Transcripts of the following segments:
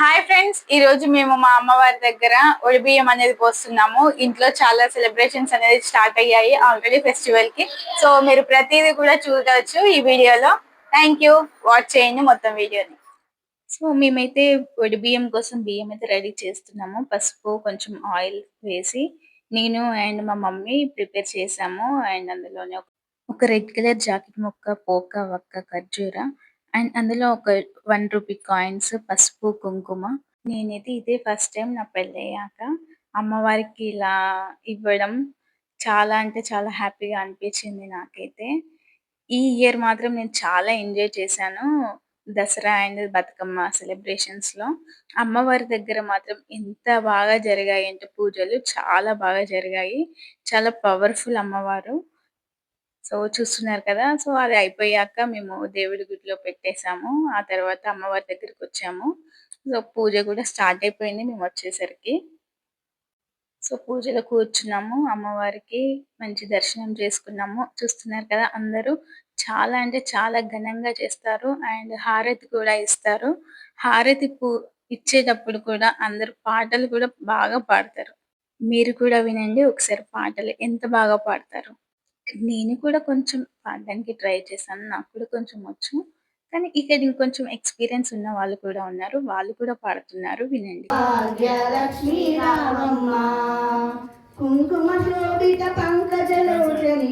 Hi friends ఈ రోజు మేము మా అమ్మవారి దగ్గర ఒడిబియ్యం అనేది పోస్తున్నాము. ఇంట్లో చాలా సెలబ్రేషన్స్ అనేది స్టార్ట్ అయ్యాయి ఆల్రెడీ ఫెస్టివల్కి. సో మీరు ప్రతిదీ కూడా చూడవచ్చు ఈ వీడియోలో. థ్యాంక్ యూ వాచ్ చేయండి మొత్తం వీడియోని. సో మేమైతే బియ్యం కోసం బియ్యం అయితే రెడీ చేస్తున్నాము. పసుపు కొంచెం ఆయిల్ వేసి నేను అండ్ మా మమ్మీ ప్రిపేర్ చేసాము. అండ్ అందులోనే ఒక రెడ్ కలర్ జాకెట్ ముక్క పోక వక్క ఖర్జూర అండ్ అందులో ఒక వన్ రూపీ కాయిన్స్ పసుపు కుంకుమ. నేనైతే ఇదే ఫస్ట్ టైం నా పెళ్ళయ్యాక అమ్మవారికి ఇలా ఇవ్వడం చాలా అంటే చాలా హ్యాపీగా అనిపించింది నాకైతే. ఈ ఇయర్ మాత్రం నేను చాలా ఎంజాయ్ చేశాను దసరా అండ్ బతుకమ్మ సెలబ్రేషన్స్లో అమ్మవారి దగ్గర మాత్రం ఎంత బాగా జరిగాయి అంటే పూజలు చాలా బాగా జరిగాయి. చాలా పవర్ఫుల్ అమ్మవారు. సో చూస్తున్నారు కదా! సో అది అయిపోయాక మేము దేవుడి గుడిలో పెట్టేసాము. ఆ తర్వాత అమ్మవారి దగ్గరికి వచ్చాము. సో పూజ కూడా స్టార్ట్ అయిపోయింది మేము వచ్చేసరికి. సో పూజలో కూర్చున్నాము. అమ్మవారికి మంచి దర్శనం చేసుకున్నాము. చూస్తున్నారు కదా! అందరూ చాలా అంటే చాలా ఘనంగా చేస్తారు. అండ్ హారతి కూడా ఇస్తారు. హారతి పూ ఇచ్చేటప్పుడు కూడా అందరు పాటలు కూడా బాగా పాడతారు. మీరు కూడా వినండి. ఒకసారి పాటలు ఎంత బాగా పాడతారు? నేను కూడా కొంచెం పాడడానికి ట్రై చేశాను. నాకు కూడా కొంచెం వచ్చు. కానీ ఇక్కడ ఇంకొంచెం ఎక్స్‌పీరియన్స్ ఉన్న వాళ్ళు కూడా ఉన్నారు. వాళ్ళు కూడా పాడుతున్నారు వినండి. భాగ్యలక్ష్మీ కుంకుమ శోభిత పంకజలోచని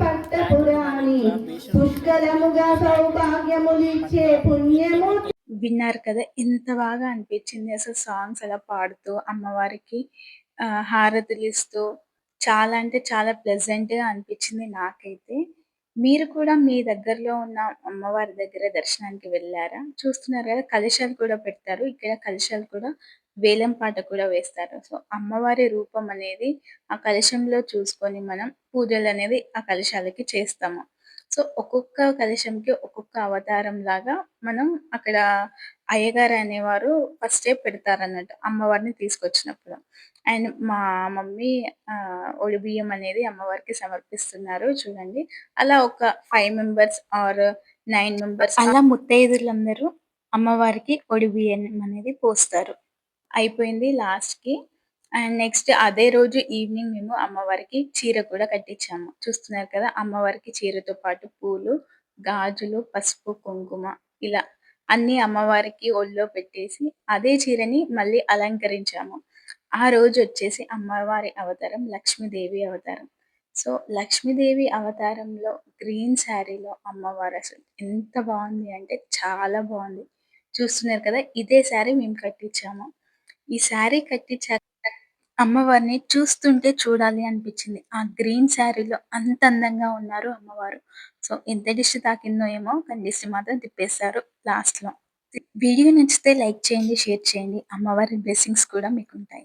పట్టపురాణి పుష్కలముగా సౌభాగ్యములిచ్చే పుణ్యము విన్నారు కదా! ఎంత బాగా అనిపించింది అసలు సాంగ్స్ అలా పాడుతూ అమ్మవారికి హారతులు ఇస్తూ చాలా అంటే చాలా ప్లెజెంట్‌గా అనిపించింది నాకైతే. మీరు కూడా మీ దగ్గరలో ఉన్న అమ్మవారి దగ్గర దర్శనానికి వెళ్ళారా? చూస్తున్నారు కదా! కలశాలు కూడా పెడతారు. ఇక్కడ కలశాలు కూడా వేలం పాట కూడా వేస్తారు. సో, అమ్మవారి రూపం అనేది ఆ కలశంలో చూసుకొని మనం పూజలు అనేది ఆ కలశాలకి చేస్తాము. సో, ఒక్కొక్క కలశంకి ఒక్కొక్క అవతారం లాగా మనం అక్కడ అయ్యగారు అనేవారు ఫస్టే పెడతారన్నట్టు అమ్మవారిని తీసుకొచ్చినప్పుడు. అండ్ మా మమ్మీ ఒడి బియ్యం అనేది అమ్మవారికి సమర్పిస్తున్నారు చూడండి. అలా ఒక five members or nine members అలా ముత్తైదులందరూ అమ్మవారికి ఒడి బియ్యం అనేది పోస్తారు. అయిపోయింది లాస్ట్‌కి. అండ్ నెక్స్ట్ అదే రోజు ఈవినింగ్ మేము అమ్మవారికి చీర కూడా కట్టించాము. చూస్తున్నారు కదా! అమ్మవారికి చీరతో పాటు పూలు, గాజులు, పసుపు, కుంకుమ ఇలా అన్ని అమ్మవారికి ఒళ్ళో పెట్టేసి అదే చీరని మళ్ళీ అలంకరించాము. ఆ రోజు వచ్చేసి అమ్మవారి అవతారం లక్ష్మీదేవి అవతారం. సో, లక్ష్మీదేవి అవతారంలో గ్రీన్ శారీలో అమ్మవారు అసలు ఎంత బాగుంది అంటే చాలా బాగుంది. చూస్తున్నారు కదా! ఇదే శారీ మేము కట్టించాము. ఈ శారీ కట్టించాక అమ్మవారిని చూస్తుంటే చూడాలి అనిపించింది. ఆ గ్రీన్ శారీలో అంత అందంగా ఉన్నారు అమ్మవారు. సో, ఎంత దిష్టి తాకిందో ఏమో కానీ దిష్టి మాత్రం తిప్పేశారు లాస్ట్‌లో. వీడియో నచ్చితే లైక్ చేయండి, షేర్ చేయండి. అమ్మవారి బ్లెస్సింగ్స్ కూడా మీకుంటాయి.